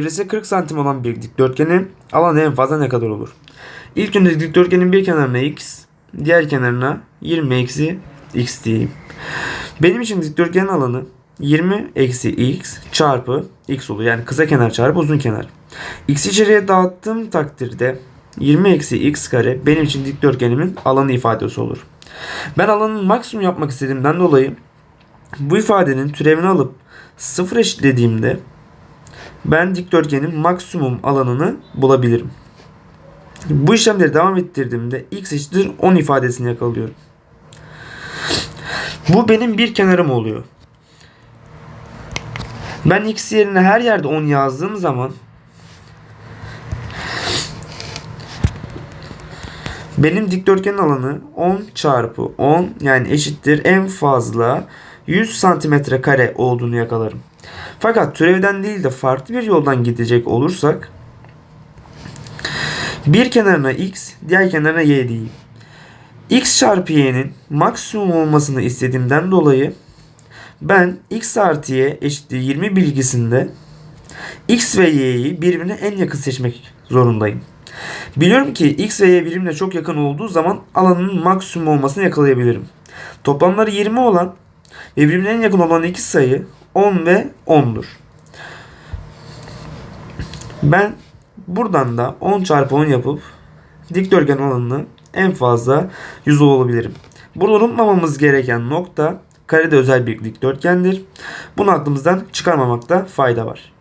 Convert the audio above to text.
Çevresi 40 santim olan bir dikdörtgenin alanı en fazla ne kadar olur? İlk önce dikdörtgenin bir kenarına x, diğer kenarına 20 eksi x diyeyim. Benim için dikdörtgenin alanı 20 eksi x çarpı x oluyor. Yani kısa kenar çarpı uzun kenar. X içeriye dağıttığım takdirde 20 eksi x kare benim için dikdörtgenimin alanı ifadesi olur. Ben alanın maksimum yapmak istediğimden dolayı bu ifadenin türevini alıp sıfır eşitlediğimde ben dikdörtgenin maksimum alanını bulabilirim. Bu işlemleri devam ettirdiğimde x eşittir 10 ifadesini yakalıyorum. Bu benim bir kenarım oluyor. Ben x yerine her yerde 10 yazdığım zaman benim dikdörtgenin alanı 10 çarpı 10 yani eşittir en fazla 100 santimetre kare olduğunu yakalarım. Fakat türevden değil de farklı bir yoldan gidecek olursak bir kenarına x, diğer kenarına y diyeyim. x çarpı y'nin maksimum olmasını istediğimden dolayı ben x artı y eşittir 20 bilgisinde x ve y'yi birbirine en yakın seçmek zorundayım. Biliyorum ki x ve y birbirine çok yakın olduğu zaman alanın maksimum olmasını yakalayabilirim. Toplamları 20 olan birbirine en yakın olan iki sayı 10 ve 10'dur. Ben buradan da 10 çarpı 10 yapıp dikdörtgen alanını en fazla 100 olabilirim. Burada unutmamamız gereken nokta karede özel bir dikdörtgendir. Bunu aklımızdan çıkarmamakta fayda var.